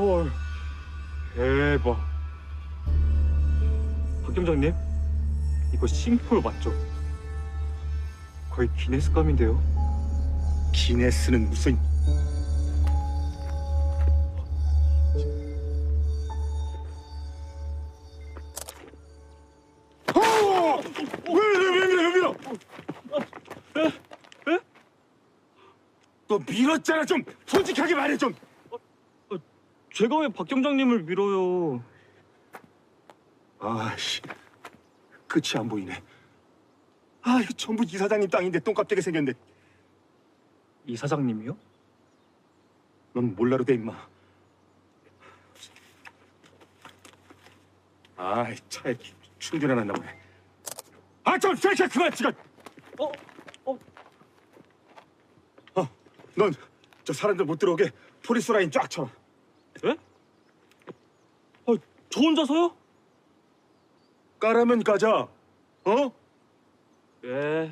헐. 대박. 박 경장님 이거 싱폴 맞죠? 거의 기네스감인데요? 기네스는 무슨? 너 밀었잖아 좀! 솔직하게 말해 좀 제가 왜 박 경장님을 밀어요 아씨 끝이 안 보이네 아 이거 전부 이 사장님 땅인데 똥값되게 생겼네 이 사장님이요? 넌 몰라도 돼 임마 아이 차에 추- 충전 안 한나 보네 아 좀 새끼 그만 지금 어? 어? 넌 저 사람들 못 들어오게 포리스 라인 쫙 쳐. 예? 아, 저 혼자서요? 까라면 까자. 어? 예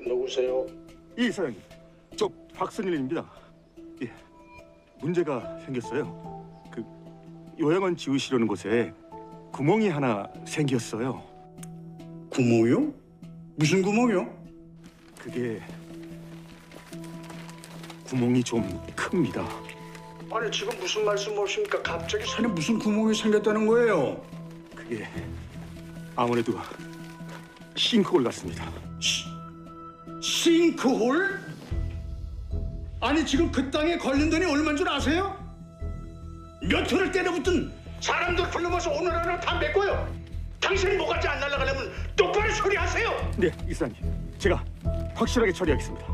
누구세요? 이 사장님, 저 박선일입니다. 예, 문제가 생겼어요. 그 요양원 지으시려는 곳에 구멍이 하나 생겼어요. 구멍이요? 무슨 구멍이요? 그게 구멍이 좀 큽니다. 아니 지금 무슨 말씀 하십니까? 갑자기 산에 무슨 구멍이 생겼다는 거예요? 그게 아무래도 싱크홀 같습니다. 싱크홀? 아니 지금 그 땅에 걸린 돈이 얼마인 줄 아세요? 몇 회를 때려붙은 사람들 불러모아서 오늘 하나 다 메꿔요. 당신이 뭐가지 안 날아가려면 똑바로 처리하세요. 네, 이사님, 제가 확실하게 처리하겠습니다.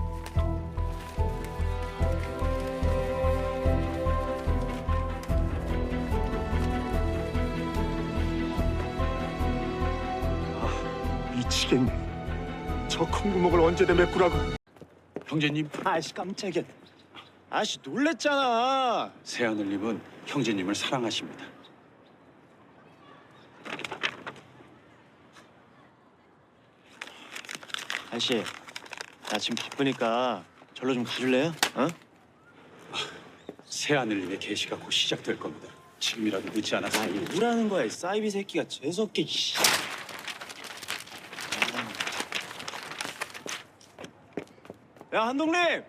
아, 미치겠네. 저큰 구멍을 언제 내 메꾸라고. 형제님, 아씨 깜짝이야. 아씨 놀랬잖아. 새하늘님은 형제님을 사랑하십니다. 아씨, 나 지금 바쁘니까 절로 좀 가줄래요? 어? 새하늘님의 계시가 곧 시작될 겁니다. 지금이라도 늦지 않아서 아, 이거 뭐라는 거야, 이 사이비 새끼가 재수없게. 씨. 야 한동림. 야야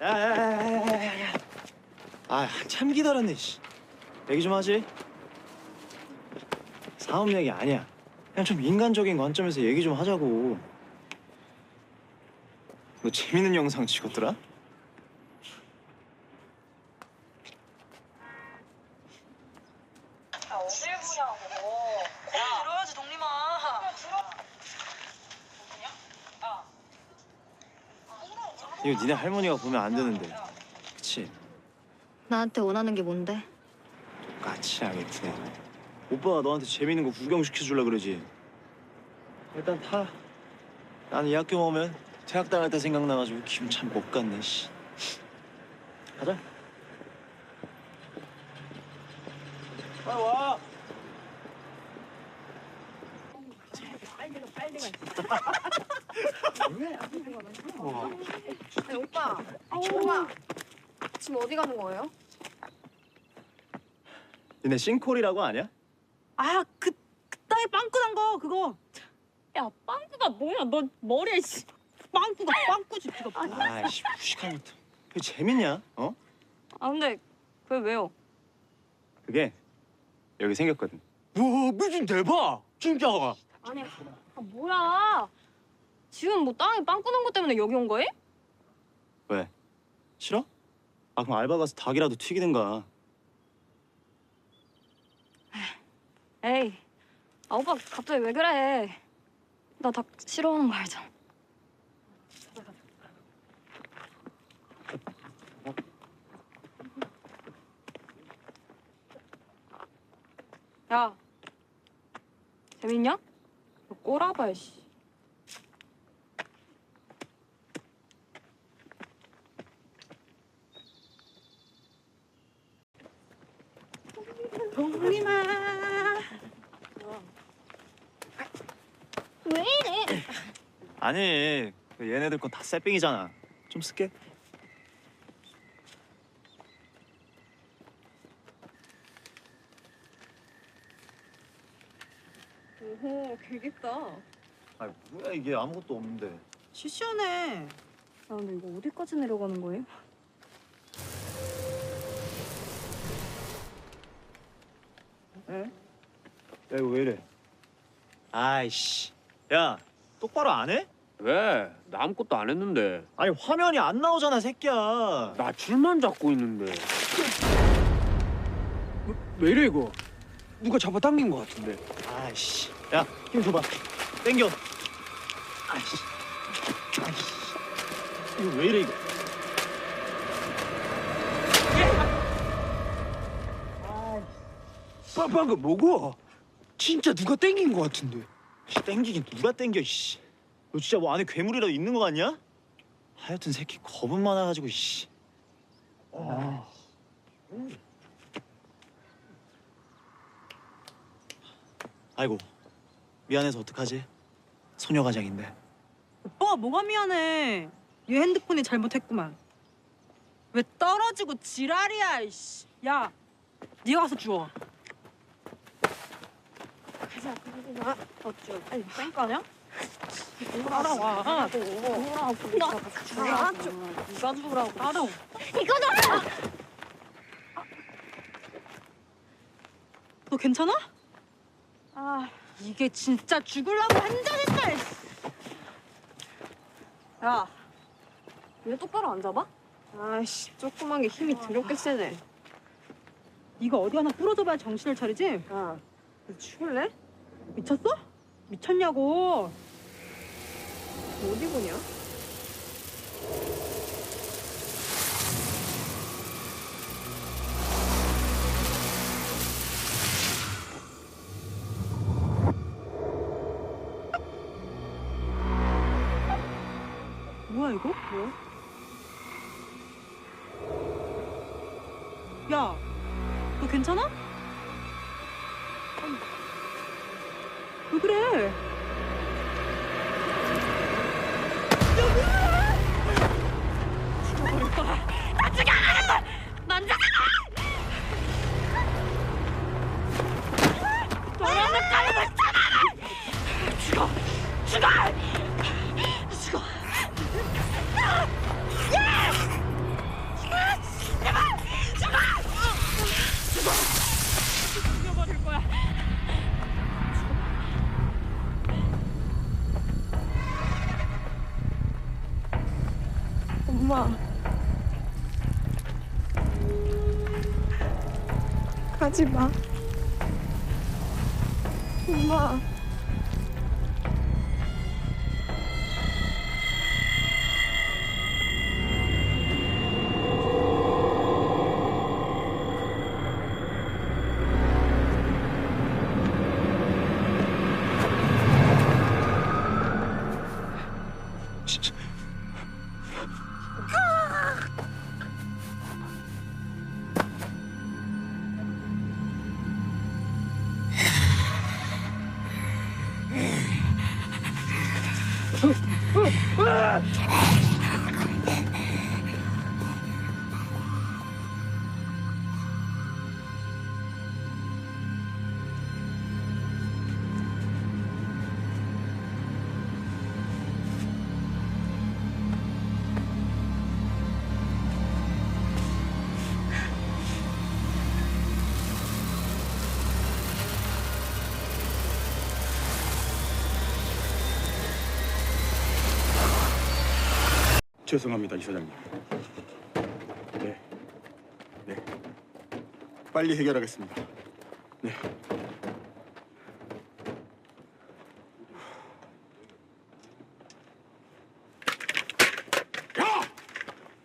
야 야 야 야. 아 한참 기다렸네. 씨. 얘기 좀 하지. 사업 얘기 아니야. 그냥 좀 인간적인 관점에서 얘기 좀 하자고. 너 재밌는 영상 찍었더라? 아 어딜 보냐고. 야 들어야지 동림아. 이거 니네 할머니가 보면 안 되는데. 그치? 나한테 원하는 게 뭔데? 똑같이 하겠네. 오빠가 너한테 재밌는 거 구경시켜줄라 그러지. 일단 타. 나는 이 학교 오면 퇴학 당할 때 생각나가지고 기분 참 못 갔네. 씨. 가자. 빨리 와. 아니, 오빠, 오빠, 지금 어디 가는 거예요? 니네 싱콜이라고 아냐? 아, 그 그따위 빵꾸 난 거 그거. 야, 빵꾸가 뭐야? 너 머리에 씨. 빵꾸가 빵꾸지 지가 뭐야? 아이씨 무식한 것도. 그게 재밌냐? 어? 아, 근데 그게 왜요? 그게 여기 생겼거든. 우와 미친 대박 진짜 아니, 아, 뭐야? 지금 뭐 땅에 빵꾸 난것 때문에 여기 온 거임? 왜? 싫어? 아 그럼 알바 가서 닭이라도 튀기든가. 에이, 아 오빠 갑자기 왜 그래? 나 닭 싫어하는 거 알잖아. 야, 재밌냐? 너 꼬라봐, 씨. 동림아. 아니 그 얘네들 건다 쎄빙이잖아. 좀 쓸게. 오호 되겠다. 아 뭐야 이게 아무것도 없는데. 시시하네. 아 근데 이거 어디까지 내려가는 거예요? 야 이거 왜 이래? 아이씨. 야 똑바로 안 해? 왜? 나 아무것도 안 했는데. 아니 화면이 안 나오잖아 새끼야. 나 줄만 잡고 있는데. 왜, 왜 이래 이거? 누가 잡아당긴 것 같은데. 아이씨. 야 힘 줘봐. 땡겨. 아이씨. 아이씨. 이거 왜 이래 이거? 방금 뭐고? 진짜 누가 땡긴 것 같은데. 씨, 땡기긴 누가 땡겨 씨. 너 진짜 뭐 안에 괴물이라도 있는 거 같냐? 하여튼 새끼 겁은 많아가지고 씨. 아이고 미안해서 어떡하지? 소녀 가장인데. 오빠가 뭐가 미안해. 얘 핸드폰이 잘못했구만. 왜 떨어지고 지랄이야, 이씨. 야, 네가 가서 주워. 가자. 어쭈 빨리 뺑거 아니야? 따라와. 나 주라고. 누가 주라고? 따라와. 너 괜찮아? 아, 이게 진짜 죽으려고 한잔했다. 야, 왜 똑바로 안 잡아? 아씨 조그만 게 힘이 더럽게 세네. 네가 어디 하나 부러져봐야 정신을 차리지? 야, 너 죽을래? 미쳤어? 미쳤냐고. 어디 보냐? 뭐야 이거? 뭐야? 야, 너 괜찮아? 아니, 왜 그래? 가지 마. 엄마. 죄송합니다 이사장님. 네, 네. 빨리 해결하겠습니다. 네. 야!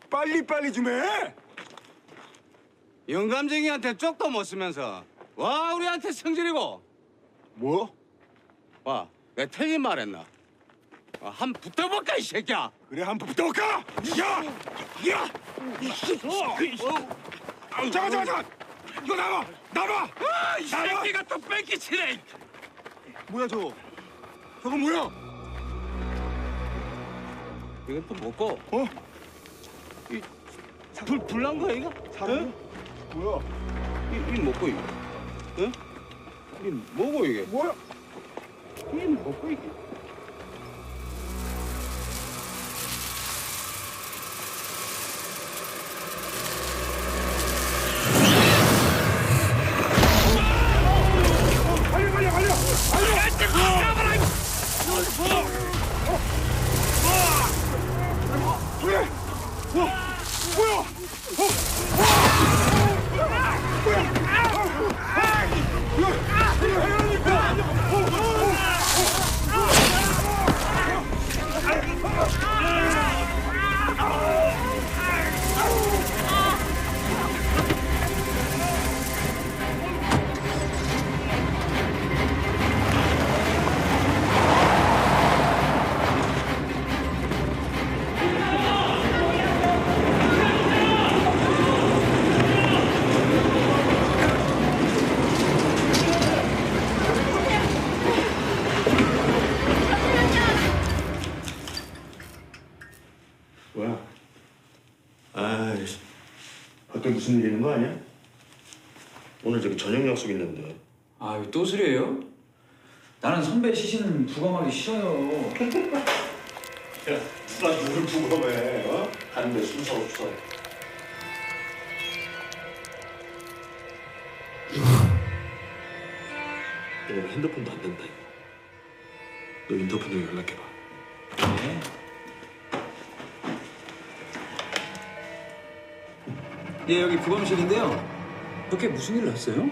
빨리 빨리 좀 해. 영감쟁이한테 쪽도 못 쓰면서 와 우리한테 성질이고 뭐? 와내 틀린 말했나 아, 한 붙어볼까 이 새끼야 그래 한번 붙어볼까? 야! 야! 어, 잠깐 잠깐 잠깐! 이거 나와! 나와! 이 새끼가 또 뺑기치네 뭐야 저? 저거 뭐야? 이거 또 먹고. 어? 불 불난 거야 이거? 사람? 뭐야? 이, 이 먹고 이거. 응? 이 뭐고 이게? 뭐야? 이 먹고 이게. 무슨 일 있는 거 아니야? 오늘 저기 저녁 약속 있는데. 아유 또 술이에요? 나는 선배 시시는 부검하기 싫어요. 야, 누가 누굴 부검해? 어? 하는데 순서 없어. 너 핸드폰도 안 된다 이거. 너 인터폰으로 연락해봐. 네. 예 여기 부검실인데요. 그게 무슨 일 났어요?